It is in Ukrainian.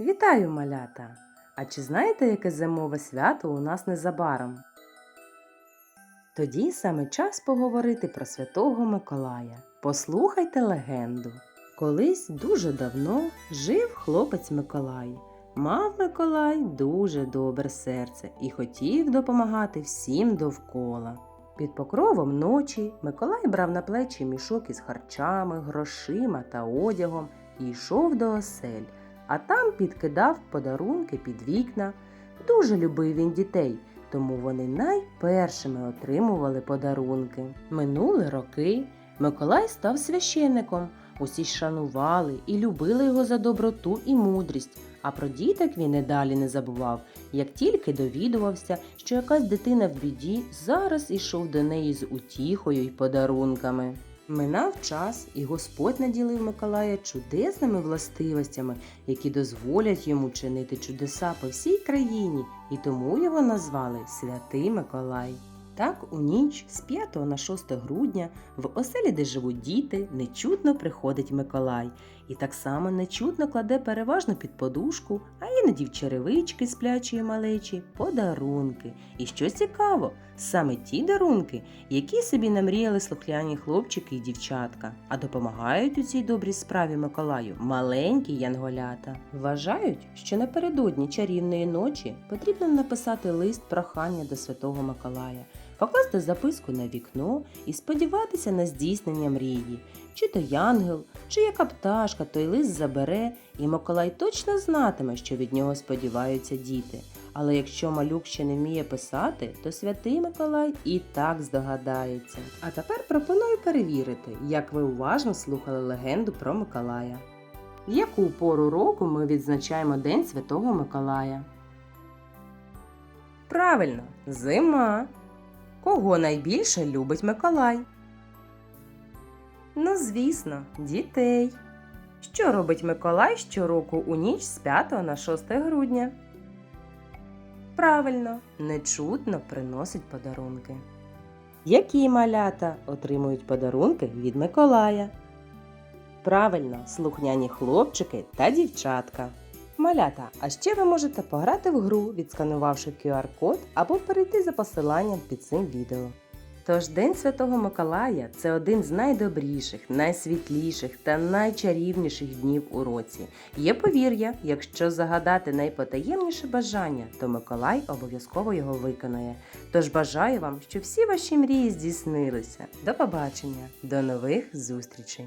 Вітаю, малята! А чи знаєте, яке зимове свято у нас незабаром? Тоді саме час поговорити про святого Миколая. Послухайте легенду. Колись дуже давно жив хлопець Миколай. Мав Миколай дуже добре серце і хотів допомагати всім довкола. Під покровом ночі Миколай брав на плечі мішок із харчами, грошима та одягом і йшов до осель, а там підкидав подарунки під вікна. Дуже любив він дітей, тому вони найпершими отримували подарунки. Минули роки. Миколай став священником. Усі шанували і любили його за доброту і мудрість. А про діток він і далі не забував. Як тільки довідувався, що якась дитина в біді, зараз ішов до неї з утіхою й подарунками. Минав час, і Господь наділив Миколая чудесними властивостями, які дозволять йому чинити чудеса по всій країні, і тому його назвали Святий Миколай. Так, у ніч з 5 на 6 грудня в оселі, де живуть діти, нечутно приходить Миколай, і так само нечутно кладе переважно під подушку, а іноді в черевички сплячої малечі подарунки. І що цікаво, саме ті дарунки, які собі намріяли слухляні хлопчики і дівчатка, а допомагають у цій добрій справі Миколаю маленькі янголята. Вважають, що напередодні чарівної ночі потрібно написати лист прохання до Святого Миколая покласти записку на вікно і сподіватися на здійснення мрії. Чи то янгел, чи яка пташка той лист забере, і Миколай точно знатиме, що від нього сподіваються діти. Але якщо малюк ще не вміє писати, то святий Миколай і так здогадається. А тепер пропоную перевірити, як ви уважно слухали легенду про Миколая. Яку пору року ми відзначаємо День Святого Миколая? Правильно, зима. Кого найбільше любить Миколай? Ну, звісно, дітей. Що робить Миколай щороку у ніч з 5 на 6 грудня? Правильно, нечутно приносить подарунки. Які малята отримують подарунки від Миколая? Правильно, слухняні хлопчики та дівчатка. Малята, а ще ви можете пограти в гру, відсканувавши QR-код або перейти за посиланням під цим відео. Тож День Святого Миколая це один з найдобріших, найсвітліших та найчарівніших днів у році. Є повір'я, якщо загадати найпотаємніше бажання, то Миколай обов'язково його виконає. Тож бажаю вам, щоб всі ваші мрії здійснилися. До побачення, до нових зустрічей!